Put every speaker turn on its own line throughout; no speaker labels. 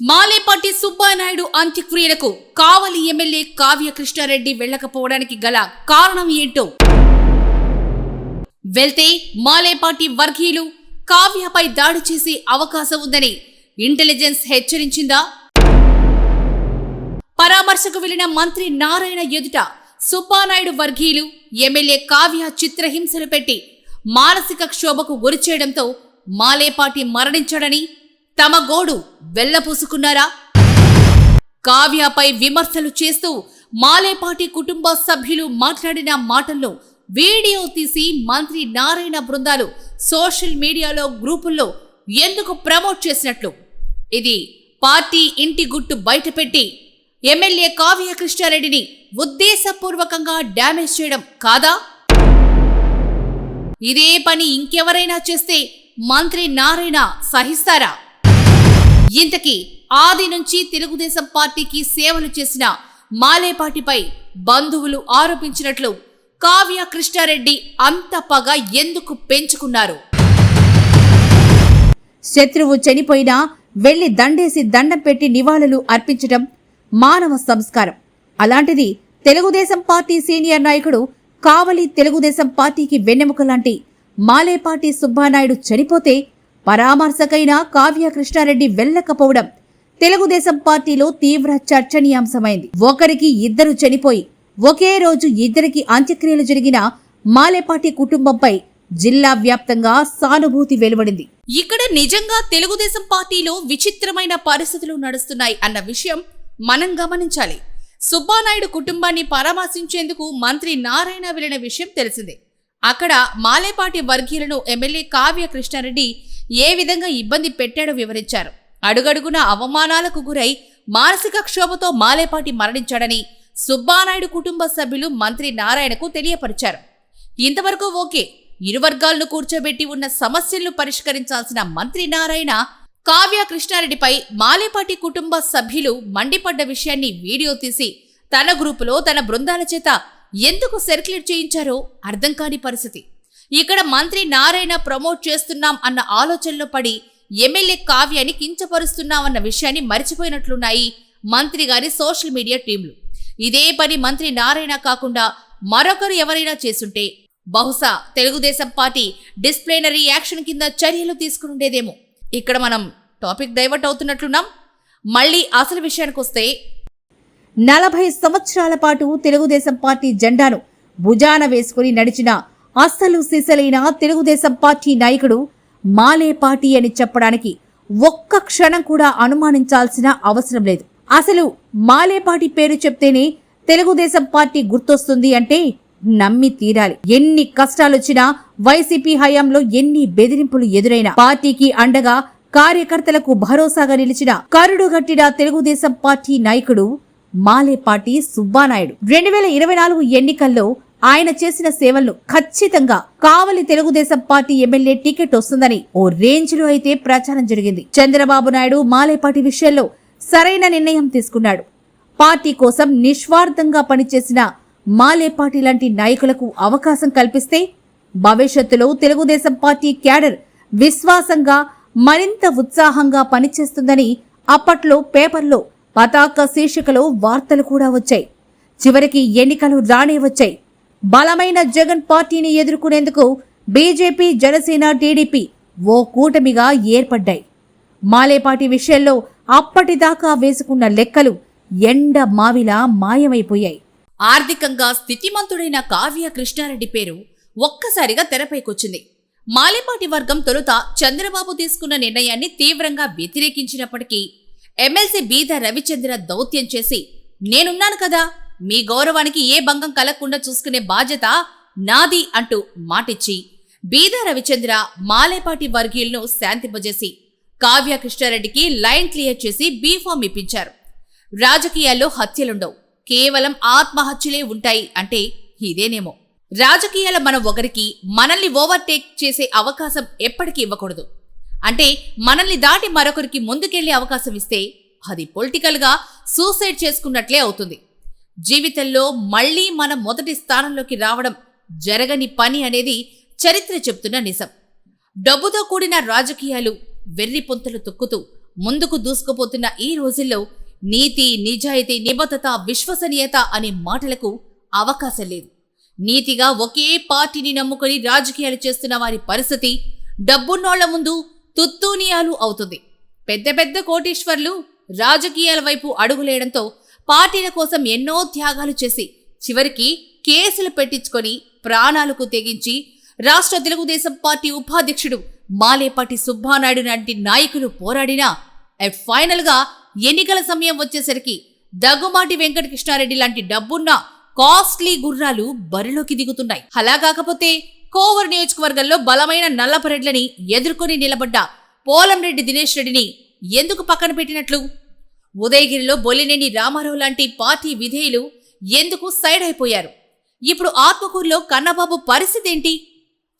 మాలేపాటి సుబ్బానాయుడు అంత్యక్రియలకు కావలి ఎమ్మెల్యే కావ్య కృష్ణారెడ్డి వెళ్ళకపోవడానికి గల కారణం ఏంటో? వెళ్తే మాలేపాటి వర్గీయులు కావ్యపై దాడి చేసే అవకాశం ఉందని ఇంటెలిజెన్స్ హెచ్చరించిందా? పరామర్శకు వెళ్ళిన మంత్రి నారాయణ ఎదుట సుబ్బానాయుడు వర్గీయులు ఎమ్మెల్యే కావ్య చిత్రహింసలు పెట్టి మానసిక క్షోభకు గురిచేయడంతో మాలేపాటి మరణించాడని తమ గోడు వెళ్ళపూసుకున్నారా కావ్యపై విమర్శలు చేస్తూ మాలేపాటి కుటుంబ సభ్యులు మాట్లాడిన మాటల్లో వీడియో తీసి మంత్రి నారాయణ బృందాలు సోషల్ మీడియాలో గ్రూపుల్లో ఎందుకు ప్రమోట్ చేసినట్లు? ఇది పార్టీ ఇంటి గుట్టు బయటపెట్టి ఎమ్మెల్యే కావ్య కృష్ణారెడ్డిని ఉద్దేశపూర్వకంగా డ్యామేజ్ చేయడం కాదా? ఇదే పని ఇంకెవరైనా చేస్తే మంత్రి నారాయణ సహిస్తారా? ఇంతకీ ఆది నుంచి తెలుగుదేశం పార్టీకి సేవలు చేసిన మాలేపాటిపై బంధువులు ఆరోపించినట్లు కావ్య కృష్ణారెడ్డి అంత పగ ఎందుకు పెంచుకున్నారు?
శత్రువు చనిపోయినా వెళ్ళి దండేసి దండం పెట్టి నివాళులు అర్పించడం మానవ సంస్కారం. అలాంటిది తెలుగుదేశం పార్టీ సీనియర్ నాయకుడు కావలి తెలుగుదేశం పార్టీకి వెన్నెముక లాంటి మాలేపాటి సుబ్బానాయుడు చనిపోతే పరామర్శకైన కావ్య కృష్ణారెడ్డి వెళ్ళకపోవడం తెలుగుదేశం పార్టీలో తీవ్ర చర్చనీయాంశమైంది. ఒకరికి ఇద్దరు చనిపోయి ఒకే రోజు ఇద్దరికి అంత్యక్రియలు జరిగిన మాలేపాటి కుటుంబంపై జిల్లా వ్యాప్తంగా సానుభూతి వెలువడింది.
ఇక్కడ నిజంగా తెలుగుదేశం పార్టీలో విచిత్రమైన పరిస్థితులు నడుస్తున్నాయి అన్న విషయం మనం గమనించాలి. సుబ్బానాయుడు కుటుంబాన్ని పరామర్శించేందుకు మంత్రి నారాయణ వెళ్ళిన విషయం తెలిసిందే. అక్కడ మాలేపాటి వర్గీయులను ఎమ్మెల్యే కావ్య కృష్ణారెడ్డి ఏ విధంగా ఇబ్బంది పెట్టాడో వివరించారు. అడుగడుగున అవమానాలకు గురై మానసిక క్షోభతో మాలేపాటి మరణించాడని సుబ్బానాయుడు కుటుంబ సభ్యులు మంత్రి నారాయణకు తెలియపరిచారు. ఇంతవరకు ఓకే ఇరు వర్గాలను కూర్చోబెట్టి ఉన్న సమస్యలను పరిష్కరించాల్సిన మంత్రి నారాయణ కావ్య కృష్ణారెడ్డిపై మాలేపాటి కుటుంబ సభ్యులు మండిపడ్డ విషయాన్ని వీడియో తీసి తన గ్రూపులో తన బృందాల చేత ఎందుకు సర్క్యులేట్ చేయించారో అర్థం కాని పరిస్థితి. ఇక్కడ మంత్రి నారాయణ ప్రమోట్ చేస్తున్నాం అన్న ఆలోచనలో పడి ఎమ్మెల్యే కావ్యాన్ని కించపరుస్తున్నామన్న విషయాన్ని మరిచిపోయినట్లున్నాయి మంత్రి గారి సోషల్ మీడియా టీంలు. ఇదే పని మంత్రి నారాయణ కాకుండా మరొకరు ఎవరైనా చేసుంటే బహుశా తెలుగుదేశం పార్టీ డిస్ప్లేనరీ యాక్షన్ కింద చర్యలు తీసుకునుండేదేమో. ఇక్కడ మనం టాపిక్ డైవర్ట్ అవుతున్నట్లున్నాం. మళ్ళీ అసలు విషయానికి వస్తే
నలభై సంవత్సరాల పాటు తెలుగుదేశం పార్టీ జెండాను భుజాన వేసుకుని నడిచిన అస్సలు సిసలైన తెలుగుదేశం పార్టీ నాయకుడు మాలేపాటి అని చెప్పడానికి ఒక్క క్షణం కూడా అనుమానించాల్సిన అవసరం లేదు. అసలు మాలేపాటి పేరు చెప్తేనే తెలుగుదేశం పార్టీ గుర్తొస్తుంది అంటే నమ్మి తీరాలి. ఎన్ని కష్టాలొచ్చినా వైసీపీ హయాంలో ఎన్ని బెదిరింపులు ఎదురైనా పార్టీకి అండగా కార్యకర్తలకు భరోసాగా నిలిచిన కరుడుగట్టిన తెలుగుదేశం పార్టీ నాయకుడు మాలేపాటి సుబ్బానాయుడు. రెండు వేల ఇరవై నాలుగు ఎన్నికల్లో ఆయన చేసిన సేవలను ఖచ్చితంగా Kavali Telugu Desam party MLA ticket వస్తుందని ఓ రేంజ్లో అయితే ప్రచారం జరిగింది. చంద్రబాబు నాయుడు మాలేపాటి విషయంలో సరైన నిర్ణయం తీసుకున్నాడు. పార్టీ కోసం నిస్వార్థంగా పనిచేసిన మాలేపాటి లాంటి నాయకులకు అవకాశం కల్పిస్తే భవిష్యత్తులో తెలుగుదేశం పార్టీ క్యాడర్ విశ్వాసంగా మరింత ఉత్సాహంగా పనిచేస్తుందని అప్పట్లో పేపర్లో పతాక శీర్షికలో వార్తలు కూడా వచ్చాయి. చివరికి ఎన్నికలు రానే వచ్చాయి. బలమైన జగన్ పార్టీని ఎదుర్కొనేందుకు బీజేపీ జనసేన టీడీపీ ఓ కూటమిగా ఏర్పడ్డాయి. మాలేపాటి విషయంలో అప్పటిదాకా వేసుకున్న లెక్కలు ఎండ మావిలా మాయమైపోయాయి.
ఆర్థికంగా స్థితిమంతుడైన కావ్య కృష్ణారెడ్డి పేరు ఒక్కసారిగా తెరపైకొచ్చింది. మాలేపాటి వర్గం తొలుత చంద్రబాబు తీసుకున్న నిర్ణయాన్ని తీవ్రంగా వ్యతిరేకించినప్పటికీ ఎమ్మెల్సీ బీద రవిచంద్ర దౌత్యం చేసి నేనున్నాను కదా! మీ గౌరవానికి ఏ భంగం కలగకుండా చూసుకునే బాధ్యత నాది అంటూ మాటిచ్చి బీదా రవిచంద్ర మాలేపాటి వర్గీయులను శాంతింపజేసి కావ్య కృష్ణారెడ్డికి లైన్ క్లియర్ చేసి బీఫామ్ ఇప్పించారు. రాజకీయాల్లో హత్యలుండవు. కేవలం ఆత్మహత్యలే ఉంటాయి అంటే ఇదేనేమో. రాజకీయాల మనం ఒకరికి మనల్ని ఓవర్టేక్ చేసే అవకాశం ఎప్పటికీ ఇవ్వకూడదు. అంటే మనల్ని దాటి మరొకరికి ముందుకెళ్ళే అవకాశం ఇస్తే అది పొలిటికల్గా సూసైడ్ చేసుకున్నట్లే అవుతుంది. జీవితంలో మళ్ళీ మన మొదటి స్థానంలోకి రావడం జరగని పని అనేది చరిత్ర చెప్తున్న నిజం. డబ్బుతో కూడిన రాజకీయాలు వెర్రి పొంతలు తొక్కుతూ ముందుకు దూసుకుపోతున్న ఈ రోజుల్లో నీతి నిజాయితీ నిబద్ధత విశ్వసనీయత అనే మాటలకు అవకాశం లేదు. నీతిగా ఒకే పార్టీని నమ్ముకొని రాజకీయాలు చేస్తున్న వారి పరిస్థితి డబ్బున్నోళ్ళ ముందు తుత్తూనియాలు అవుతుంది. పెద్ద పెద్ద కోటీశ్వర్లు రాజకీయాల వైపు అడుగులేయడంతో పార్టీల కోసం ఎన్నో త్యాగాలు చేసి చివరికి కేసులు పెట్టించుకొని ప్రాణాలకు తెగించి రాష్ట్ర తెలుగుదేశం పార్టీ ఉపాధ్యక్షుడు మాలేపాటి సుబ్బానాయుడు లాంటి నాయకులు పోరాడినా అండ్ ఫైనల్గా ఎన్నికల సమయం వచ్చేసరికి దగ్గుమాటి వెంకటకృష్ణారెడ్డి లాంటి డబ్బున్న కాస్ట్లీ గుర్రాలు బరిలోకి దిగుతున్నాయి. అలా కాకపోతే కోవర్ నియోజకవర్గంలో బలమైన నల్లపరెడ్లని ఎదుర్కొని నిలబడ్డ పోలంరెడ్డి దినేష్ రెడ్డిని ఎందుకు పక్కన పెట్టినట్లు? ఉదయగిరిలో బొల్లినేని రామారావు లాంటి పార్టీ విధేయులు ఎందుకు సైడ్ అయిపోయారు? ఇప్పుడు ఆత్మకూరులో కన్నబాబు పరిస్థితి ఏంటి?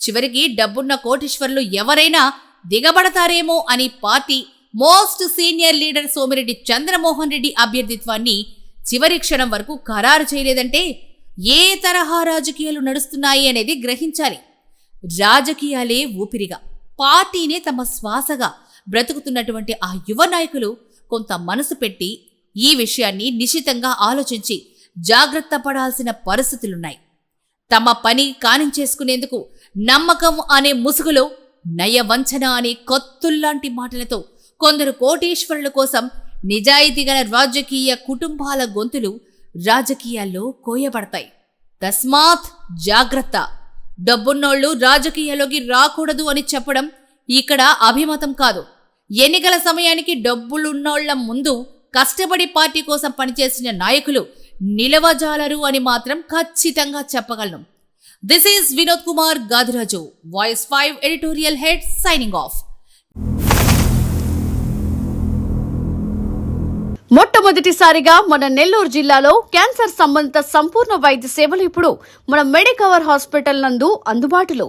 చివరికి డబ్బున్న కోటీశ్వర్లు ఎవరైనా దిగబడతారేమో అని party most senior leader Somireddy Chandramohan Reddy అభ్యర్థిత్వాన్ని చివరి క్షణం వరకు ఖరారు చేయలేదంటే ఏ తరహా రాజకీయాలు నడుస్తున్నాయి అనేది గ్రహించాలి. రాజకీయాలే ఊపిరిగా పార్టీనే తమ శ్వాసగా బ్రతుకుతున్నటువంటి ఆ యువ నాయకులు కొంత మనసు పెట్టి ఈ విషయాన్ని నిశితంగా ఆలోచించి జాగ్రత్త పడాల్సిన పరిస్థితులున్నాయి. తమ పని కానించేసుకునేందుకు నమ్మకం అనే ముసుగులో నయవంచన అనే కొత్తుల్లాంటి మాటలతో కొందరు కోటీశ్వరుల కోసం నిజాయితీ గల రాజకీయ కుటుంబాల గొంతులు రాజకీయాల్లో కోయబడతాయి. తస్మాత్ జాగ్రత్త. డబ్బున్నోళ్ళు రాజకీయాల్లోకి రాకూడదు అని చెప్పడం ఇక్కడ అభిమతం కాదు. ఎన్నికల సమయానికి డబ్బులున్నోళ్ళ ముందు కష్టపడి పార్టీ కోసం పనిచేసిన నాయకులు నిలవజాలరు అని మాత్రం ఖచ్చితంగా చెప్పగలను. This is Vinod Kumar Gadiraju voice five editorial head signing off
మొట్టమొదటిసారిగా మన నెల్లూరు జిల్లాలో క్యాన్సర్ సంబంధిత సంపూర్ణ వైద్య సేవలు ఇప్పుడు మన మెడికవర్ హాస్పిటల్ నందు అందుబాటులో.